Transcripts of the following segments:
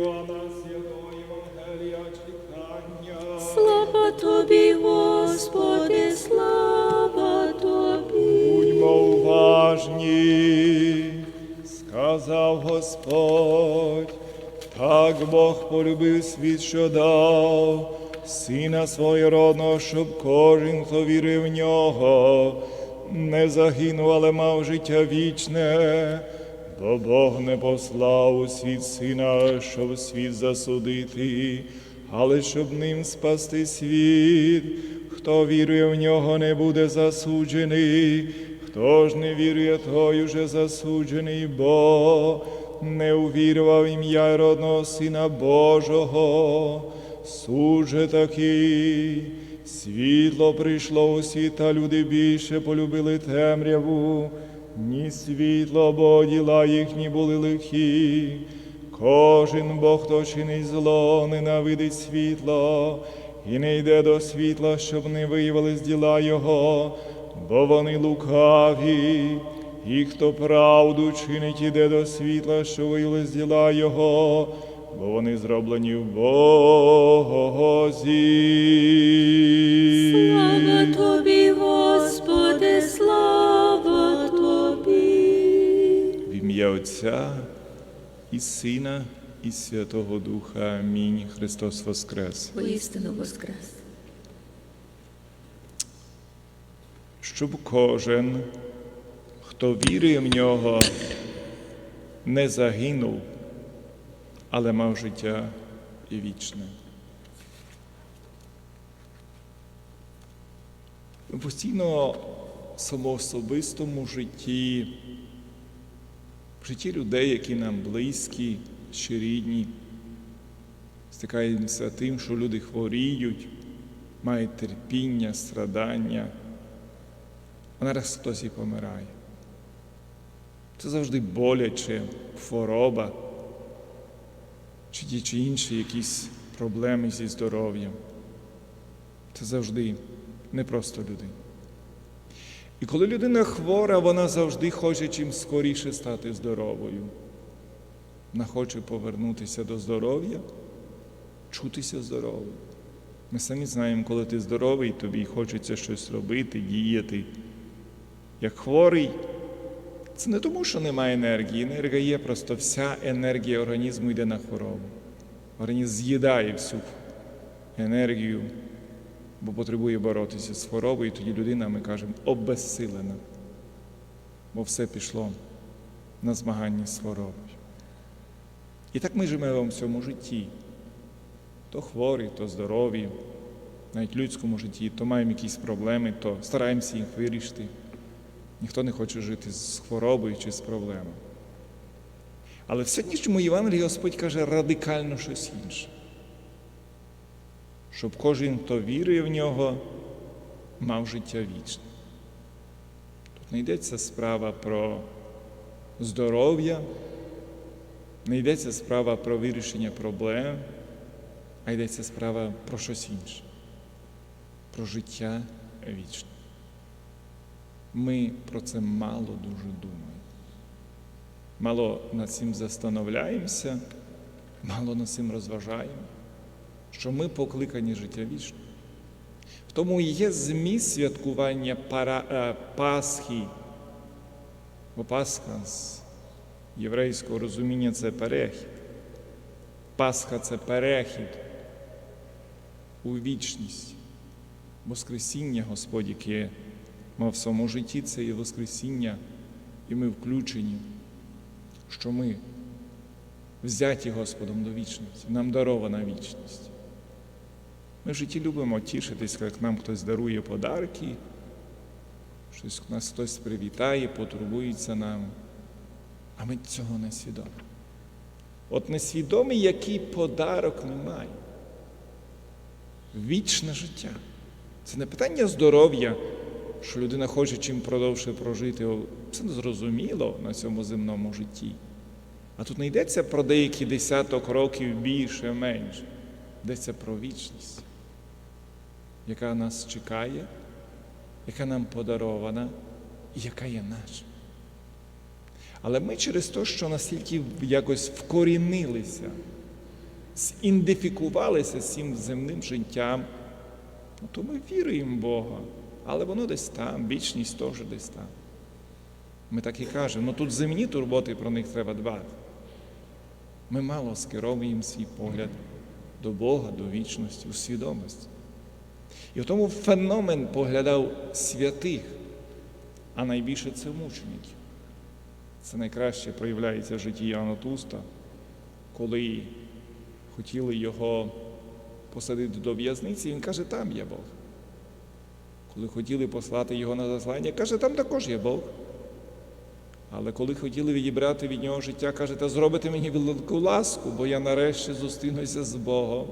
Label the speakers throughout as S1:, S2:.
S1: Івана Святого Євангелія читання.
S2: Слава тобі, Господи, слава тобі.
S1: Будьмо уважні, сказав Господь, так Бог полюбив світ, що дав Сина своєродного, щоб кожен, хто вірив в нього, не загинув, але мав життя вічне. Бо Бог не послав у світ сина, щоб світ засудити, але щоб ним спасти світ. Хто вірує в нього, не буде засуджений, хто ж не вірує, той уже засуджений, бо не увірував ім'я родного Сина Божого. Суд же такий, світло прийшло у світ, та люди більше полюбили темряву, ні світло, бо діла їхні були лихі. Кожен Бог, хто чинить зло, ненавидить світло, і не йде до світла, щоб не виявились діла Його, бо вони лукаві, і хто правду чинить, іде до світла, що виявились діла Його, бо вони зроблені в Бозі.
S2: Слава
S1: Отця і Сина, і Святого Духа. Амінь. Христос Воскрес.
S2: Воістину воскрес.
S1: Щоб кожен, хто вірує в нього, не загинув, але мав життя і вічне. Постійно в самоособистому житті, житті людей, які нам близькі, ще рідні, стикаємося тим, що люди хворіють, мають терпіння, страдання, а нараз хтось і помирає. Це завжди боляче, хвороба, чи ті чи інші якісь проблеми зі здоров'ям. Це завжди не просто людина. І коли людина хвора, вона завжди хоче чим скоріше стати здоровою. Вона хоче повернутися до здоров'я, чутися здоровою. Ми самі знаємо, коли ти здоровий, тобі хочеться щось робити, діяти. Як хворий, це не тому, що немає енергії. Енергія є, просто вся енергія організму йде на хворобу. Організм з'їдає всю енергію, бо потребує боротися з хворобою, і тоді людина, ми кажемо, обезсилена, бо все пішло на змагання з хворобою. І так ми живемо в цьому житті. То хворі, то здорові, навіть в людському житті, то маємо якісь проблеми, то стараємося їх вирішити. Ніхто не хоче жити з хворобою чи з проблемою. Але в сьогоднішньому Євангелії Господь каже радикально щось інше. Щоб кожен, хто вірує в нього, мав життя вічне. Тут не йдеться справа про здоров'я, не йдеться справа про вирішення проблем, а йдеться справа про щось інше, про життя вічне. Ми про це мало дуже думаємо. Мало над цим застановляємося, мало над цим розважаємо, що ми покликані життя вічне. В тому і є зміст святкування пара, е, Пасхи, бо Пасха з єврейського розуміння це перехід. Пасха це перехід у вічність, Воскресіння Господь, яке мав в своєму житті, це є Воскресіння, і ми включені, що ми взяті Господом до вічності, нам дарована вічність. Ми в житті любимо тішитись, як нам хтось дарує подарки, щось нас хтось привітає, потурбується нами. А ми цього не свідомі. От несвідомий, який подарок ми маємо. Вічне життя. Це не питання здоров'я, що людина хоче чим продовше прожити. Це зрозуміло на цьому земному житті. А тут не йдеться про деякі десяток років більше, менше. Йдеться про вічність, яка нас чекає, яка нам подарована і яка є наша. Але ми через те, що настільки якось вкорінилися зідентифікувалися з цим земним життям, ну, то ми віруємо в Бога, але воно десь там, вічність теж десь там. Ми так і кажемо, ну тут земні турботи про них треба дбати. Ми мало скеровуємо свій погляд до Бога, до вічності, у свідомості. І в тому феномен поглядав святих, а найбільше це мучеників. Це найкраще проявляється в житті Іоанна Туста, коли хотіли його посадити до в'язниці, він каже, там є Бог. Коли хотіли послати його на заслання, каже, там також є Бог. Але коли хотіли відібрати від нього життя, каже, та зробите мені велику ласку, бо я нарешті зустрінуся з Богом,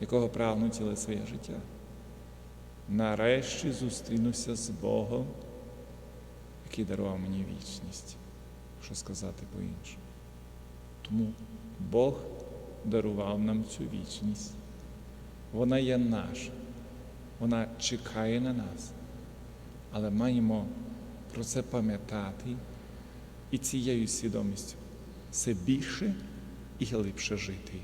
S1: якого прагну ціле своє життя. Нарешті зустрінуся з Богом, який дарував мені вічність. Що сказати по-іншому? Тому Бог дарував нам цю вічність. Вона є наша, вона чекає на нас, але маємо про це пам'ятати і цією свідомістю все більше і глибше жити.